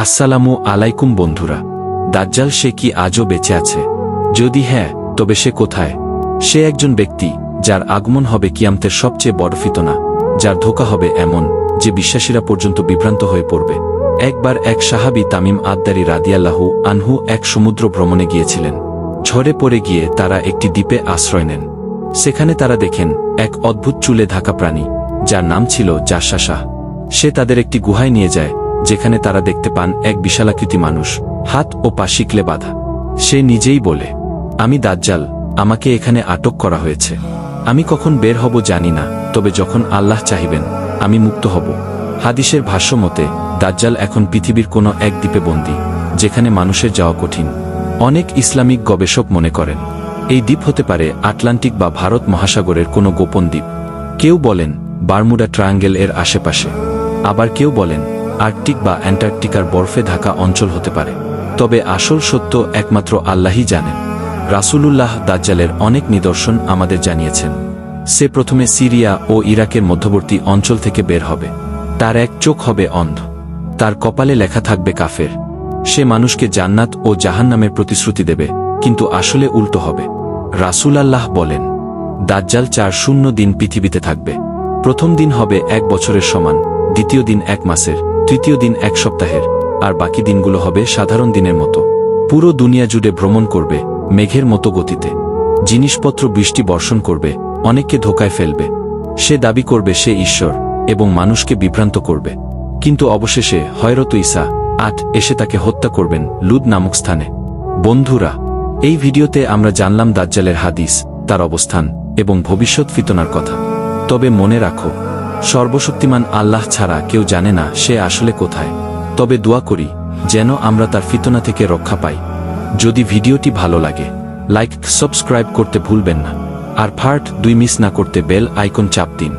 আসসালামু আলাইকুম বন্ধুরা। দাজ্জাল সে কি আজও বেঁচে আছে? যদি হ্যাঁ তবে সে কোথায়? সে একজন ব্যক্তি, যার আগমন হবে কিয়ামতের সবচেয়ে বড় ফিতনা, যার ধোকা হবে এমন, যে বিশ্বাসীরা পর্যন্ত বিভ্রান্ত হয়ে পড়বে। একবার এক সাহাবি তামিম আদ্দারি রাদিয়াল্লাহু আনহু এক সমুদ্র ভ্রমণে গিয়েছিলেন। ঝড়ে পড়ে গিয়ে তারা একটি দ্বীপে আশ্রয় নেন। সেখানে তারা দেখেন, এক অদ্ভুত চুলে ঢাকা প্রাণী, যার নাম ছিল জাসা শাহ সে তাদের একটি গুহায় নিয়ে যায় যেখানে তারা দেখতে পান এক বিশালাকৃতি মানুষ, হাত ও পা শিকলে বাঁধা। সে নিজেই বলে, আমি দাজ্জাল, আমাকে এখানে আটক করা হয়েছে। আমি কখন বের হব জানি না, তবে যখন আল্লাহ চাহিবেন, আমি মুক্ত হব। হাদিসের ভাষ্য মতে, দাজ্জাল এখন পৃথিবীর কোনো এক দ্বীপে বন্দী, যেখানে মানুষের যাওয়া কঠিন। অনেক ইসলামিক গবেষক মনে করেন, এই দ্বীপ হতে পারে আটলান্টিক বা ভারত মহাসাগরের কোনো গোপন দ্বীপ। কেউ বলেন, বারমুডা ট্রায়াঙ্গেল এর আশেপাশে। আবার কেউ বলেন আর্কটিক বা অ্যান্টার্কটিকার বরফে ঢাকা অঞ্চল হতে পারে। তবে আসল সত্য একমাত্র আল্লাহই জানেন। রাসূলুল্লাহ দাজ্জালের অনেক নিদর্শন আমাদের জানিয়েছেন। সে প্রথমে সিরিয়া ও ইরাকের মধ্যবর্তী অঞ্চল থেকে বের হবে। তার এক চোখ হবে অন্ধ। তার কপালে লেখা থাকবে কাফের। সে মানুষকে জান্নাত ও জাহান জাহান্নামের প্রতিশ্রুতি দেবে, কিন্তু আসলে উল্টো হবে। রাসূল আল্লাহ বলেন, দাজ্জাল চার শূন্য দিন পৃথিবীতে থাকবে। প্রথম দিন হবে এক বছরের সমান, দ্বিতীয় দিন এক মাসের। তৃতীয় দিন এক সপ্তাহের। আর বাকি দিনগুলো হবে সাধারণ দিনের মতো। পুরো দুনিয়া জুড়ে ভ্রমণ করবে, মেঘের মতো গতিতে। জিনিসপত্র বৃষ্টি বর্ষণ করবে, অনেককে ধোকায় ফেলবে। সে দাবি করবে সে ঈশ্বর, এবং মানুষকে বিভ্রান্ত করবে। কিন্তু অবশেষে, হয়রত ইসা আট এসে তাকে হত্যা করবেন লুদ নামক স্থানে। বন্ধুরা, এই ভিডিওতে আমরা জানলাম দাজ্জালের হাদিস, তার অবস্থান, এবং ভবিষ্যৎ ফিতনার কথা। তবে মনে রাখো সর্বশক্তিমান আল্লাহ ছাড়া কেউ জানে না সে আসলে কোথায়। তবে দোয়া করি, যেন আমরা তার ফিতনা থেকে রক্ষা পাই। যদি ভিডিওটি ভালো লাগে, লাইক, সাবস্ক্রাইব করতে ভুলবেন না। আর ফার্ট দুই মিস না করতে বেল আইকন চাপ দিন।